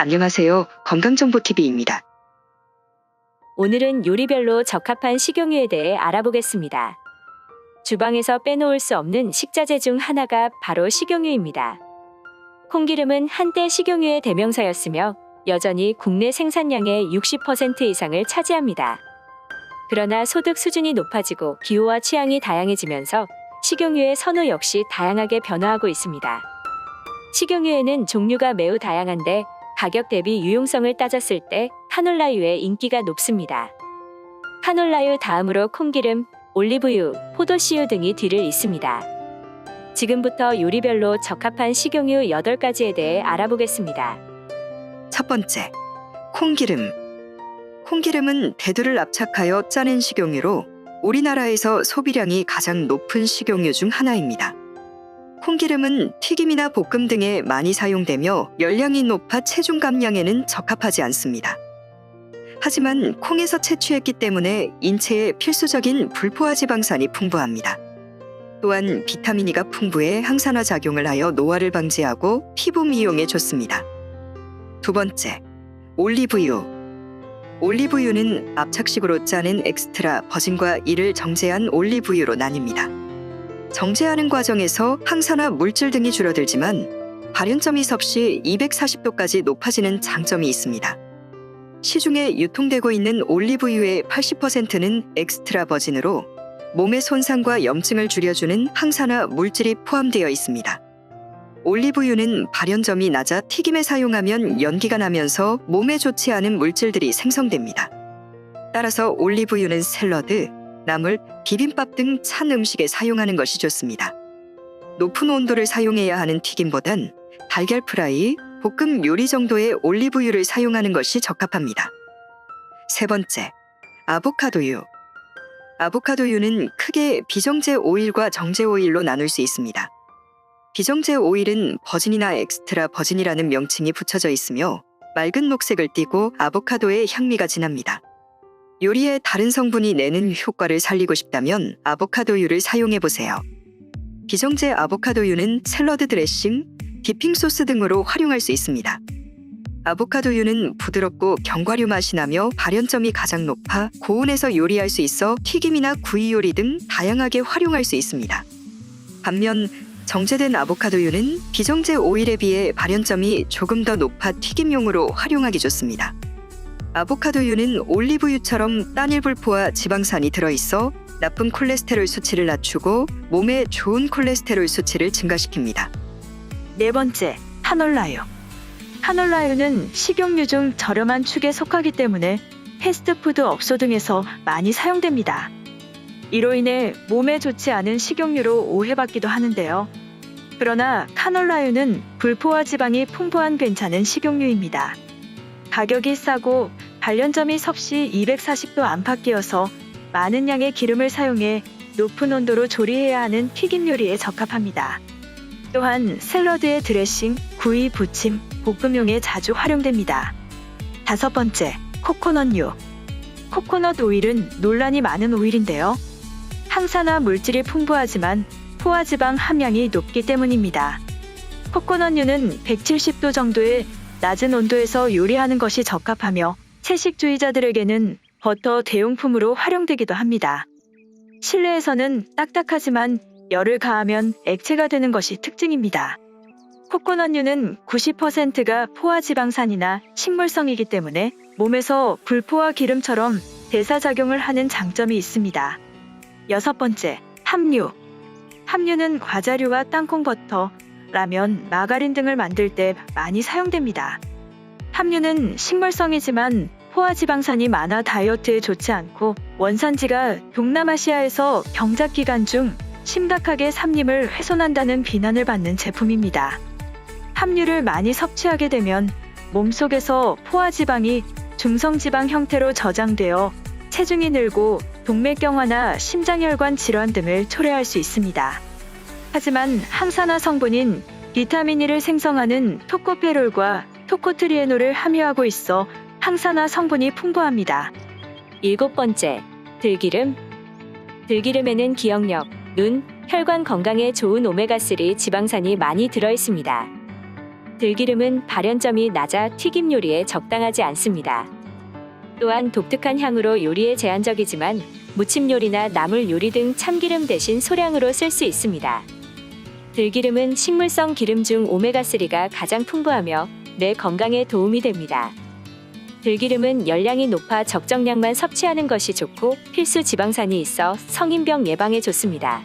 안녕하세요. 건강정보TV입니다. 오늘은 요리별로 적합한 식용유에 대해 알아보겠습니다. 주방에서 빼놓을 수 없는 식자재 중 하나가 바로 식용유입니다. 콩기름은 한때 식용유의 대명사였으며 여전히 국내 생산량의 60% 이상을 차지합니다. 그러나 소득 수준이 높아지고 기호와 취향이 다양해지면서 식용유의 선호 역시 다양하게 변화하고 있습니다. 식용유에는 종류가 매우 다양한데 가격 대비 유용성을 따졌을 때 카놀라유의 인기가 높습니다. 카놀라유 다음으로 콩기름, 올리브유, 포도씨유 등이 뒤를 잇습니다. 지금부터 요리별로 적합한 식용유 8가지에 대해 알아보겠습니다. 첫 번째, 콩기름. 콩기름은 대두를 압착하여 짜낸 식용유로 우리나라에서 소비량이 가장 높은 식용유 중 하나입니다. 콩기름은 튀김이나 볶음 등에 많이 사용되며 열량이 높아 체중 감량에는 적합하지 않습니다. 하지만 콩에서 채취했기 때문에 인체에 필수적인 불포화 지방산이 풍부합니다. 또한 비타민 E가 풍부해 항산화 작용을 하여 노화를 방지하고 피부 미용에 좋습니다. 두 번째, 올리브유. 올리브유는 압착식으로 짜낸 엑스트라 버진과 이를 정제한 올리브유로 나뉩니다. 정제하는 과정에서 항산화 물질 등이 줄어들지만 발연점이 섭씨 240도까지 높아지는 장점이 있습니다. 시중에 유통되고 있는 올리브유의 80%는 엑스트라 버진으로 몸의 손상과 염증을 줄여주는 항산화 물질이 포함되어 있습니다. 올리브유는 발연점이 낮아 튀김에 사용하면 연기가 나면서 몸에 좋지 않은 물질들이 생성됩니다. 따라서 올리브유는 샐러드, 나물, 비빔밥 등 찬 음식에 사용하는 것이 좋습니다. 높은 온도를 사용해야 하는 튀김보단 달걀 프라이, 볶음 요리 정도의 올리브유를 사용하는 것이 적합합니다. 세 번째, 아보카도유. 아보카도유는 크게 비정제 오일과 정제 오일로 나눌 수 있습니다. 비정제 오일은 버진이나 엑스트라 버진이라는 명칭이 붙여져 있으며 맑은 녹색을 띠고 아보카도의 향미가 진합니다. 요리에 다른 성분이 내는 효과를 살리고 싶다면 아보카도유를 사용해 보세요. 비정제 아보카도유는 샐러드 드레싱, 디핑 소스 등으로 활용할 수 있습니다. 아보카도유는 부드럽고 견과류 맛이 나며 발연점이 가장 높아 고온에서 요리할 수 있어 튀김이나 구이 요리 등 다양하게 활용할 수 있습니다. 반면 정제된 아보카도유는 비정제 오일에 비해 발연점이 조금 더 높아 튀김용으로 활용하기 좋습니다. 아보카도유는 올리브유처럼单일불포와 지방산이 들어있어 나쁜 콜레스테롤 수치를 낮추고 몸에 좋은 콜레스테롤 수치를 증가시킵니다. 네 번째, 카놀라유. 카놀라유는 식용유 중 저렴한 축에 속하기 때문에 패스트푸드 업소 등에서 많이 사용됩니다. 이로 인해 몸에 좋지 않은 식용유로 오해받기도 하는데요. 그러나 카놀라유는 불포화 지방이 풍부한 괜찮은 식용유입니다. 가격이 싸고 발연점이 섭씨 240도 안팎이어서 많은 양의 기름을 사용해 높은 온도로 조리해야 하는 튀김 요리에 적합합니다. 또한 샐러드의 드레싱, 구이, 부침, 볶음용에 자주 활용됩니다. 다섯 번째, 코코넛유. 코코넛 오일은 논란이 많은 오일인데요. 항산화 물질이 풍부하지만 포화지방 함량이 높기 때문입니다. 코코넛유는 170도 정도의 낮은 온도에서 요리하는 것이 적합하며 채식주의자들에게는 버터 대용품으로 활용되기도 합니다. 실내에서는 딱딱하지만 열을 가하면 액체가 되는 것이 특징입니다. 코코넛유는 90%가 포화지방산이나 식물성이기 때문에 몸에서 불포화 기름처럼 대사작용을 하는 장점이 있습니다. 여섯 번째, 함유. 함유는 과자류와 땅콩버터, 라면, 마가린 등을 만들 때 많이 사용됩니다. 함유는 식물성이지만 포화지방산이 많아 다이어트에 좋지 않고 원산지가 동남아시아에서 경작 기간 중 심각하게 삼림을 훼손한다는 비난을 받는 제품입니다. 함유를 많이 섭취하게 되면 몸속에서 포화지방이 중성지방 형태로 저장되어 체중이 늘고 동맥경화나 심장혈관 질환 등을 초래할 수 있습니다. 하지만 항산화 성분인 비타민 E를 생성하는 토코페롤과 토코트리에놀을 함유하고 있어 항산화 성분이 풍부합니다. 일곱 번째, 들기름. 들기름에는 기억력, 눈, 혈관 건강에 좋은 오메가3 지방산이 많이 들어 있습니다. 들기름은 발연점이 낮아 튀김 요리에 적당하지 않습니다. 또한 독특한 향으로 요리에 제한적이지만 무침 요리나 나물 요리 등 참기름 대신 소량으로 쓸 수 있습니다. 들기름은 식물성 기름 중 오메가3가 가장 풍부하며 뇌 건강에 도움이 됩니다. 들기름은 열량이 높아 적정량만 섭취하는 것이 좋고 필수 지방산이 있어 성인병 예방에 좋습니다.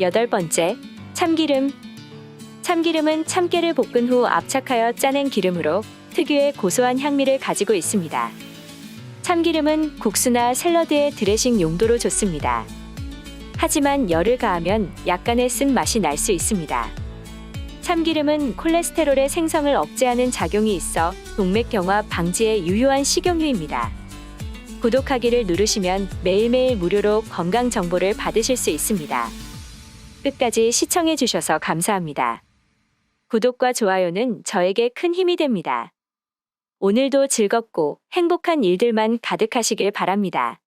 여덟 번째, 참기름. 참기름은 참깨를 볶은 후 압착하여 짜낸 기름으로 특유의 고소한 향미를 가지고 있습니다. 참기름은 국수나 샐러드의 드레싱 용도로 좋습니다. 하지만 열을 가하면 약간의 쓴 맛이 날 수 있습니다. 참기름은 콜레스테롤의 생성을 억제하는 작용이 있어 동맥경화 방지에 유효한 식용유입니다. 구독하기를 누르시면 매일매일 무료로 건강 정보를 받으실 수 있습니다. 끝까지 시청해 주셔서 감사합니다. 구독과 좋아요는 저에게 큰 힘이 됩니다. 오늘도 즐겁고 행복한 일들만 가득하시길 바랍니다.